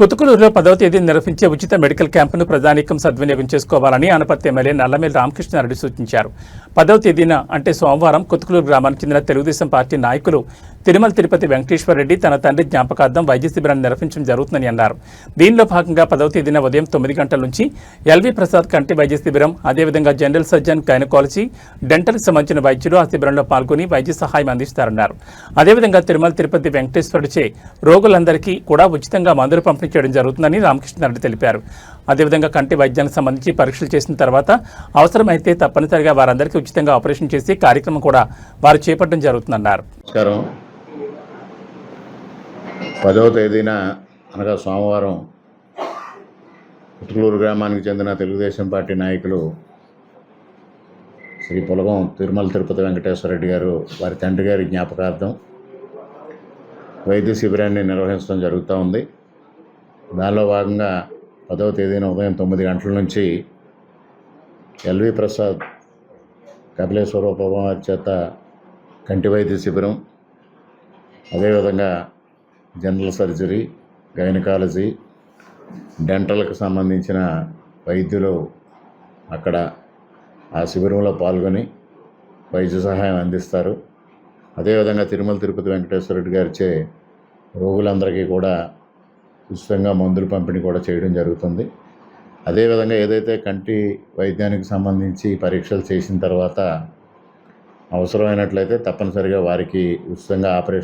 కుతుకులూరులో పదవ తేదీ నిర్వహించే ఉచిత మెడికల్ క్యాంపును ప్రజానీకం సద్వినియోగం చేసుకోవాలని ఆనపర్తి ఎమ్మెల్యే నల్లమేల్ రామకృష్ణారెడ్డి సూచించారు. పదవ తేదీన అంటే సోమవారం కుతుకులూరు గ్రామానికి చెందిన తెలుగుదేశం పార్టీ నాయకులు తిరుమల తిరుపతి వెంకటేశ్వర రెడ్డి తన తండ్రి జ్ఞాపకార్థం వైద్య శిబిరాన్ని నిర్వహించడం జరుగుతుందని అన్నారు. దీనిలో భాగంగా పదవ తేదీన ఉదయం తొమ్మిది గంటల నుంచి ఎల్వి ప్రసాద్ కంటి వైద్య శిబిరం అదేవిధంగా జనరల్ సర్జన్ గైనకాలజీ డెంటల్కి సంబంధించిన వైద్యులు ఆ శిబిరంలో పాల్గొని వైద్య సహాయం అందిస్తారన్నారు. అదేవిధంగా తిరుమల తిరుపతి వెంకటేశ్వరుడిచే రోగులందరికీ కూడా ఉచితంగా మందులు పంపిణీ చేయడం జరుగుతుందని రామకృష్ణారెడ్డి తెలిపారు. అదేవిధంగా కంటి వైద్యానికి సంబంధించి పరీక్షలు చేసిన తర్వాత అవసరమైతే తప్పనిసరిగా వారందరికీ ఉచితంగా ఆపరేషన్ చేసి కార్యక్రమం కూడా వారు చేపట్టడం జరుగుతుందన్నారు. నమస్కారం. పదవ తేదీన అనగా సోమవారం ఉతుకులూరు గ్రామానికి చెందిన తెలుగుదేశం పార్టీ నాయకులు శ్రీ పొలగం తిరుమల తిరుపతి వెంకటేశ్వర రెడ్డి గారు వారి తండ్రి గారి జ్ఞాపకార్థం వైద్య శిబిరాన్ని నిర్వహించడం జరుగుతూ ఉంది. దానిలో భాగంగా పదవ తేదీన ఉదయం తొమ్మిది గంటల నుంచి ఎల్వి ప్రసాద్ కపిలేశ్వర ఉపవారి చేత కంటి వైద్య శిబిరం అదేవిధంగా జనరల్ సర్జరీ గైనకాలజీ డెంటల్కి సంబంధించిన వైద్యులు అక్కడ ఆ శిబిరంలో పాల్గొని వైద్య సహాయం అందిస్తారు. అదేవిధంగా తిరుమల తిరుపతి వెంకటేశ్వర రెడ్డి గారిచే రోగులందరికీ కూడా ఉచితంగా మందులు పంపిణీ కూడా చేయడం జరుగుతుంది. అదేవిధంగా ఏదైతే కంటి వైద్యానికి సంబంధించి పరీక్షలు చేసిన తర్వాత అవసరమైనట్లయితే తప్పనిసరిగా వారికి ఉచితంగా ఆపరేషన్